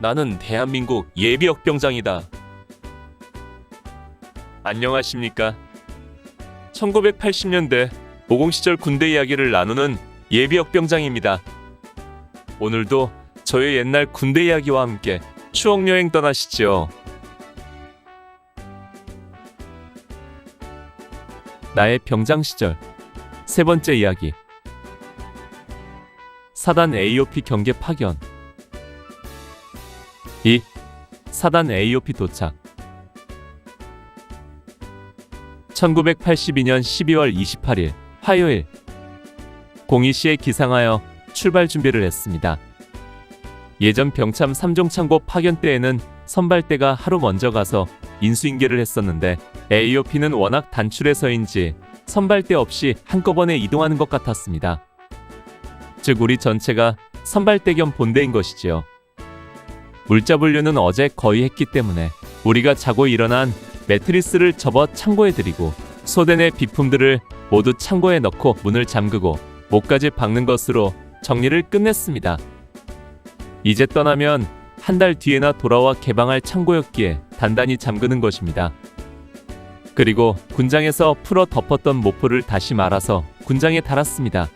나는 대한민국 예비역 병장이다. 안녕하십니까? 1980년대 모공 시절 군대 이야기를 나누는 예비역 병장입니다. 오늘도 저의 옛날 군대 이야기와 함께 추억 여행 떠나시죠. 나의 병장 시절 세 번째 이야기. 사단 AOP 경계 파견. 2. 사단 AOP 도착. 1982년 12월 28일 화요일 02시에 기상하여 출발 준비를 했습니다. 예전 병참 3종 창고 파견 때에는 선발대가 하루 먼저 가서 인수인계를 했었는데 AOP는 워낙 단출해서인지 선발대 없이 한꺼번에 이동하는 것 같았습니다. 즉 우리 전체가 선발대 겸 본대인 것이지요. 물자 분류는 어제 거의 했기 때문에 우리가 자고 일어난 매트리스를 접어 창고에 들이고 소대 내 비품들을 모두 창고에 넣고 문을 잠그고 목까지 박는 것으로 정리를 끝냈습니다. 이제 떠나면 한 달 뒤에나 돌아와 개방할 창고였기에 단단히 잠그는 것입니다. 그리고 군장에서 풀어 덮었던 모포를 다시 말아서 군장에 달았습니다.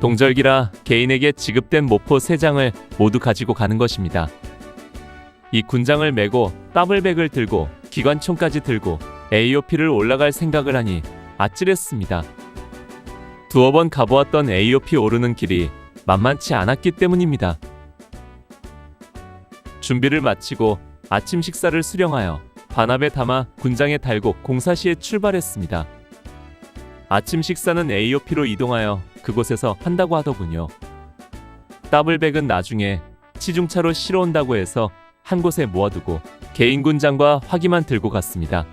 동절기라 개인에게 지급된 모포 3장을 모두 가지고 가는 것입니다. 이 군장을 메고 더블백을 들고 기관총까지 들고 AOP를 올라갈 생각을 하니 아찔했습니다. 두어 번 가보았던 AOP 오르는 길이 만만치 않았기 때문입니다. 준비를 마치고 아침 식사를 수령하여 반합에 담아 군장에 달고 공사시에 출발했습니다. 아침 식사는 AOP로 이동하여 그곳에서 한다고 하더군요. 더블백은 나중에 치중차로 실어 온다고 해서 한 곳에 모아두고 개인 군장과 화기만 들고 갔습니다.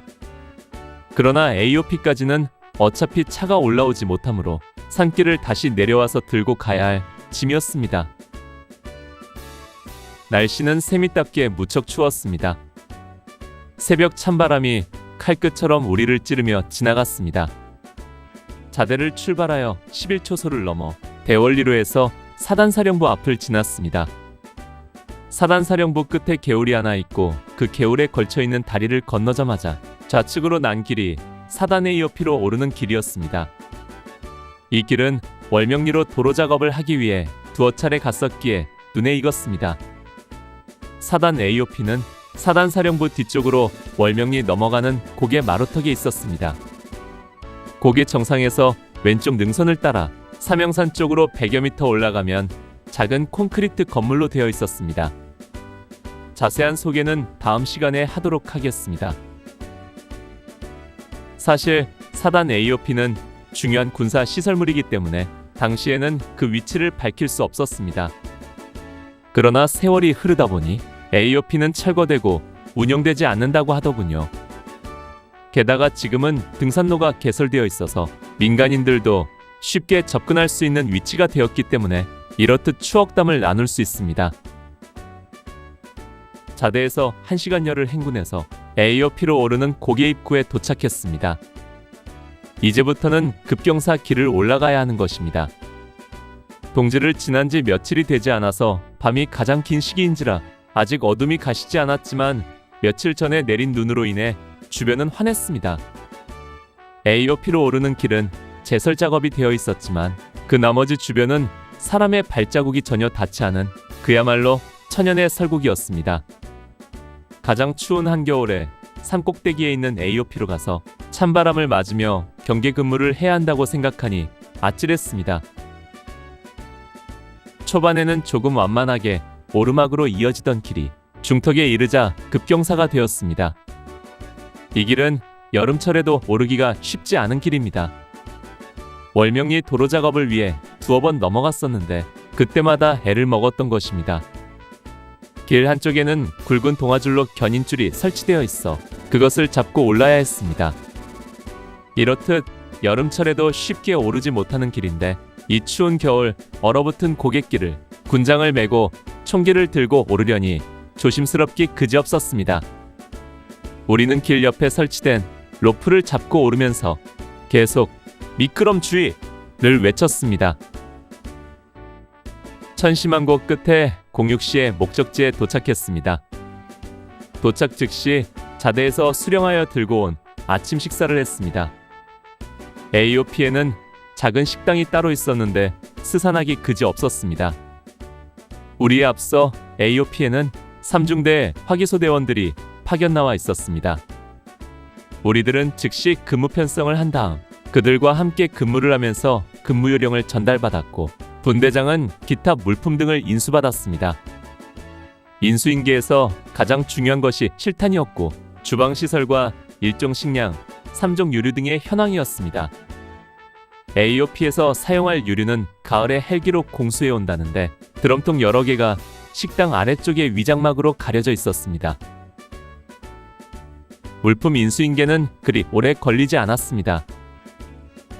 그러나 AOP까지는 어차피 차가 올라오지 못하므로 산길을 다시 내려와서 들고 가야 할 짐이었습니다. 날씨는 세미답게 무척 추웠습니다. 새벽 찬바람이 칼끝처럼 우리를 찌르며 지나갔습니다. 자대를 출발하여 11초소를 넘어 대원리로에서 사단사령부 앞을 지났습니다. 사단사령부 끝에 개울이 하나 있고 그 개울에 걸쳐 있는 다리를 건너자마자 좌측으로 난 길이 사단의 이어 피로 오르는 길이었습니다. 이 길은 월명리로 도로 작업을 하기 위해 두어 차례 갔었기에 눈에 익었습니다. 사단 AOP는 사단 사령부 뒤쪽으로 월명리 넘어가는 고개 마루턱에 있었습니다. 고개 정상에서 왼쪽 능선을 따라 삼형산 쪽으로 100여 미터 올라가면 작은 콘크리트 건물로 되어 있었습니다. 자세한 소개는 다음 시간에 하도록 하겠습니다. 사실 사단 AOP는 중요한 군사 시설물이기 때문에 당시에는 그 위치를 밝힐 수 없었습니다. 그러나 세월이 흐르다 보니 AOP는 철거되고 운영되지 않는다고 하더군요. 게다가 지금은 등산로가 개설되어 있어서 민간인들도 쉽게 접근할 수 있는 위치가 되었기 때문에 이렇듯 추억담을 나눌 수 있습니다. 자대에서 1시간여를 행군해서 AOP로 오르는 고개 입구에 도착했습니다. 이제부터는 급경사 길을 올라가야 하는 것입니다. 동지를 지난 지 며칠이 되지 않아서 밤이 가장 긴 시기인지라 아직 어둠이 가시지 않았지만 며칠 전에 내린 눈으로 인해 주변은 환했습니다. AOP로 오르는 길은 제설 작업이 되어 있었지만 그 나머지 주변은 사람의 발자국이 전혀 닿지 않은 그야말로 천연의 설국이었습니다. 가장 추운 한겨울에 산 꼭대기에 있는 AOP로 가서 찬바람을 맞으며 경계 근무를 해야 한다고 생각하니 아찔했습니다. 초반에는 조금 완만하게 오르막으로 이어지던 길이 중턱에 이르자 급경사가 되었습니다. 이 길은 여름철에도 오르기가 쉽지 않은 길입니다. 월명리 도로 작업을 위해 두어 번 넘어갔었는데 그때마다 애를 먹었던 것입니다. 길 한쪽에는 굵은 동아줄로 견인줄이 설치되어 있어 그것을 잡고 올라야 했습니다. 이렇듯 여름철에도 쉽게 오르지 못하는 길인데 이 추운 겨울 얼어붙은 고갯길을 군장을 메고 총기를 들고 오르려니 조심스럽기 그지없었습니다. 우리는 길 옆에 설치된 로프를 잡고 오르면서 계속 미끄럼 주의를 외쳤습니다. 천심한 곳 끝에 공육시의 목적지에 도착했습니다. 도착 즉시 자대에서 수령하여 들고 온 아침 식사를 했습니다. AOP에는 작은 식당이 따로 있었는데 스산하기 그지 없었습니다. 우리에 앞서 AOP에는 3중대 화기소대원들이 파견 나와 있었습니다. 우리들은 즉시 근무 편성을 한 다음 그들과 함께 근무를 하면서 근무 요령을 전달받았고 분대장은 기타 물품 등을 인수받았습니다. 인수인계에서 가장 중요한 것이 실탄이었고 주방 시설과 일종 식량, 3종 유류 등의 현황이었습니다. AOP에서 사용할 유류는 가을에 헬기로 공수해 온다는데 드럼통 여러 개가 식당 아래쪽에 위장막으로 가려져 있었습니다. 물품 인수인계는 그리 오래 걸리지 않았습니다.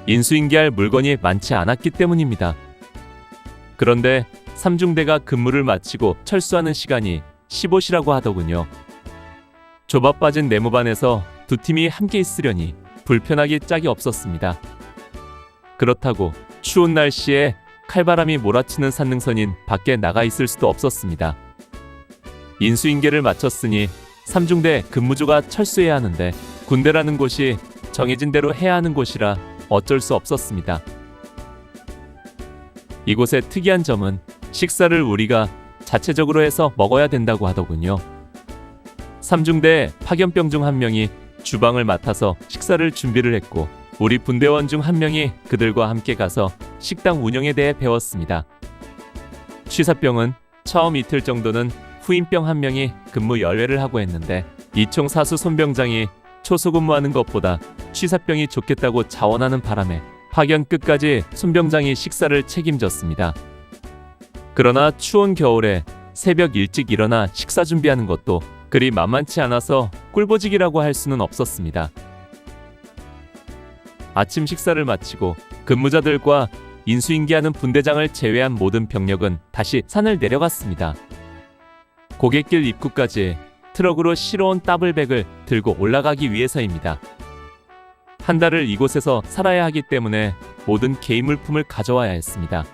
인수인계할 물건이 많지 않았기 때문입니다. 그런데 삼중대가 근무를 마치고 철수하는 시간이 15시라고 하더군요. 좁아 빠진 네모반에서 두 팀이 함께 있으려니 불편하기 짝이 없었습니다. 그렇다고 추운 날씨에 칼바람이 몰아치는 산능선인 밖에 나가 있을 수도 없었습니다. 인수인계를 마쳤으니 삼중대 근무조가 철수해야 하는데 군대라는 곳이 정해진 대로 해야 하는 곳이라 어쩔 수 없었습니다. 이곳의 특이한 점은 식사를 우리가 자체적으로 해서 먹어야 된다고 하더군요. 삼중대 파견병 중 한 명이 주방을 맡아서 식사를 준비를 했고 우리 분대원 중 한 명이 그들과 함께 가서 식당 운영에 대해 배웠습니다. 취사병은 처음 이틀 정도는 후임병 한 명이 근무 열외를 하고 했는데 이총 사수 손병장이 초소 근무하는 것보다 취사병이 좋겠다고 자원하는 바람에 파견 끝까지 손병장이 식사를 책임졌습니다. 그러나 추운 겨울에 새벽 일찍 일어나 식사 준비하는 것도 그리 만만치 않아서 꿀보직이라고 할 수는 없었습니다. 아침 식사를 마치고 근무자들과 인수인계하는 분대장을 제외한 모든 병력은 다시 산을 내려갔습니다. 고갯길 입구까지 트럭으로 실어온 더블백을 들고 올라가기 위해서입니다. 한 달을 이곳에서 살아야 하기 때문에 모든 개인 물품을 가져와야 했습니다.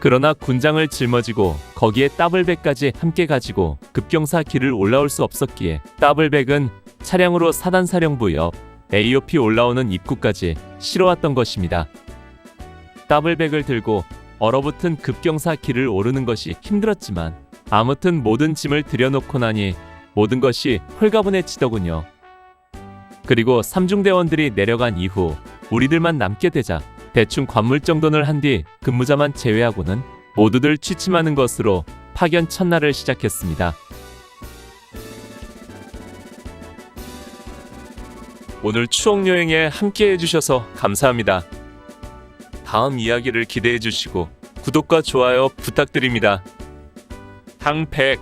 그러나 군장을 짊어지고 거기에 더블백까지 함께 가지고 급경사 길을 올라올 수 없었기에 더블백은 차량으로 사단사령부 옆 AOP 올라오는 입구까지 실어왔던 것입니다. 더블백을 들고 얼어붙은 급경사 길을 오르는 것이 힘들었지만 아무튼 모든 짐을 들여놓고 나니 모든 것이 홀가분해지더군요. 그리고 삼중대원들이 내려간 이후 우리들만 남게 되자 대충 관물 정돈을 한 뒤 근무자만 제외하고는 모두들 취침하는 것으로 파견 첫날을 시작했습니다. 오늘 추억 여행에 함께 해주셔서 감사합니다. 다음 이야기를 기대해 주시고 구독과 좋아요 부탁드립니다. 항백